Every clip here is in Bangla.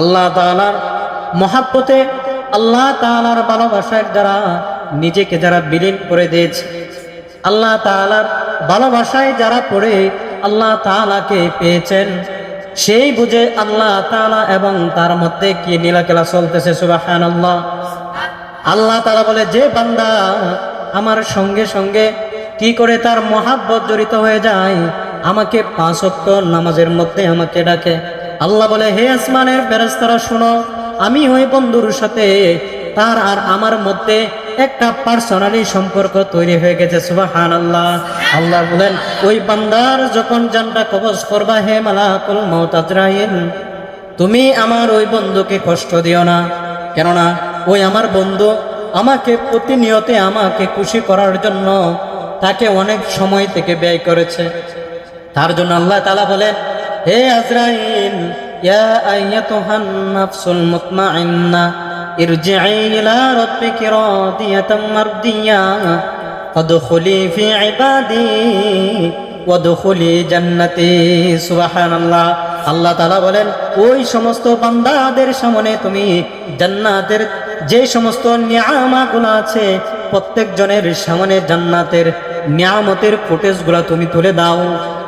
আল্লাহ তাআলার মহাব্বতে আল্লাহ তাআলার ভালোবাসায় যারা নিজেকে যারা বিলীন করে দিয়েছে, আল্লাহ তাআলার ভালোবাসায় যারা পড়ে আল্লাহ তাআলাকে পেয়েছেন, সেই বুঝে আল্লাহ তাআলা এবং তার মধ্যে কি নীলাকেলা চলতেছে সুবাহান আল্লাহ তাআলা বলে, যে বান্দা আমার সঙ্গে সঙ্গে কি করে তার মহাব্বত জড়িত হয়ে যায়, আমাকে পাঁচ নামাজের মধ্যে আমাকে ডাকে। আল্লাহ বলে, হে আসমানের ফেরেশতারা, শুনো, আমি ওই বন্ধুর সাথে তার আর আমার মধ্যে একটা পার্সোনালি সম্পর্ক তৈরি হয়ে গেছে। সুবাহান আল্লাহ আল্লাহ বলেন, ওই বান্দার যখন জানটা কবজ করবা, হে মালাকুল মৌত আজরাইল, তুমি আমার ওই বন্ধুকে কষ্ট দিও না। কেননা, ওই আমার বন্ধু আমাকে প্রতিনিয়তে আমাকে খুশি করার জন্য তাকে অনেক সময় থেকে ব্যয় করেছে। তার জন্য আল্লাহ তালা বলেন হে আজরাইল, ইয়া আইয়াতুহান নাফসুল মুতমাইন্না ইরজিই ইলা রাব্বিকি রাদিয়াতাম মারদিয়া, ফাদখুলি ফি ইবাদি, ওয়াদখুলি জান্নাতি, সুবহানাল্লাহ। আল্লাহ তাআলা বলেন, ওই সমস্ত বান্দাদের সামনে তুমি জান্নাতের যে সমস্ত নিয়ামাগুলো আছে, প্রত্যেকজনের সামনে জান্নাতের নিয়ামতের ফুটেজগুলো তুমি তুলে দাও।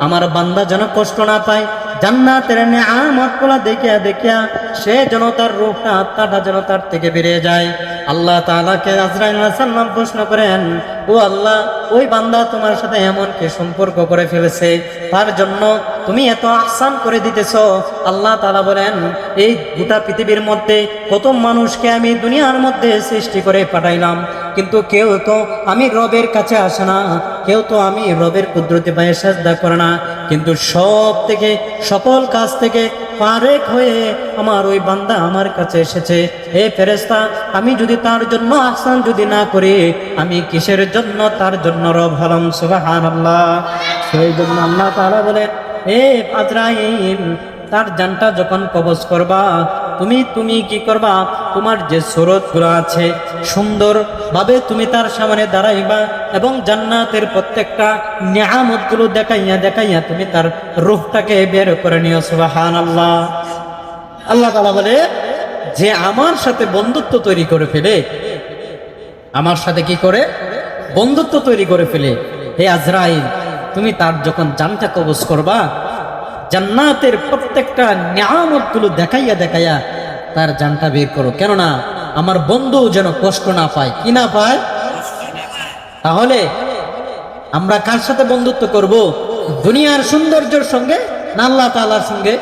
আমার বান্দা যেন কষ্ট না পায় জান্নাতের নিয়ামতগুলো দেখিয়া দেখিয়া সে যেন তার রূপটা আত্মাটা যেন তার থেকে বেরিয়ে যায়। আল্লাহ তাআলাকে আজরাইল সাল্লাম প্রশ্ন করেন, ও আল্লাহ, ওই বান্দা তোমার সাথে এমন কি সম্পর্ক করে ফেলেছে? তার জন্য তুমি এত আহসান করে দিতেছ? আল্লাহ তাআলা বলেন, এই গোটা পৃথিবীর মধ্যে কত মানুষকে আমি দুনিয়ার মধ্যে সৃষ্টি করে পাঠাইলাম। কিন্তু কেউ তো আমি রবের কাছে আসে না, কেউ তো আমি রবের কুদরতি পায়ে সাজদা করে না। কিন্তু সব থেকে, সকল কাজ থেকে পারেক হয়ে আমার ওই বান্দা আমার কাছে এসেছে। এ ফেরেস্তা আমি যদি তার জন্য আসান যদি না করি, আমি কিসের জন্য তার জন্য রব হলাম? সুবাহান আল্লাহ সেই জন্য আল্লাহ তারা বলে এ আজরাইল, তার জানটা যখন কবজ করবা তুমি তুমি কি করবা? তোমার যে সুরতগুলো আছে সুন্দর ভাবে তুমি তার সামনে দাঁড়াইবা এবং জান্নাতের প্রত্যেকটা নিয়ামতগুলো দেখাইয়া দেখাইয়া তুমি তার রূহটাকে বের করে নিও সুবাহান আল্লাহ আল্লাহ তালা বলে, যে আমার সাথে বন্ধুত্ব তৈরি করে ফেলে, আমার সাথে কি করে? বন্ধুত্ব তৈরি করে ফেলে। হে আজরাইল, তুমি তার যখন জানটা কবজ করবা জান্নাতের প্রত্যেকটা নিয়ামতগুলো দেখাইয়া দেখাইয়া তার জানটা বের করো। কেননা আমার বন্ধু যেন কষ্ট না পায়। কি না পায়? তাহলে আমরা কার সাথে বন্ধুত্ব করব? দুনিয়ার সৌন্দর্যের সঙ্গে না আল্লাহ তালার সঙ্গে?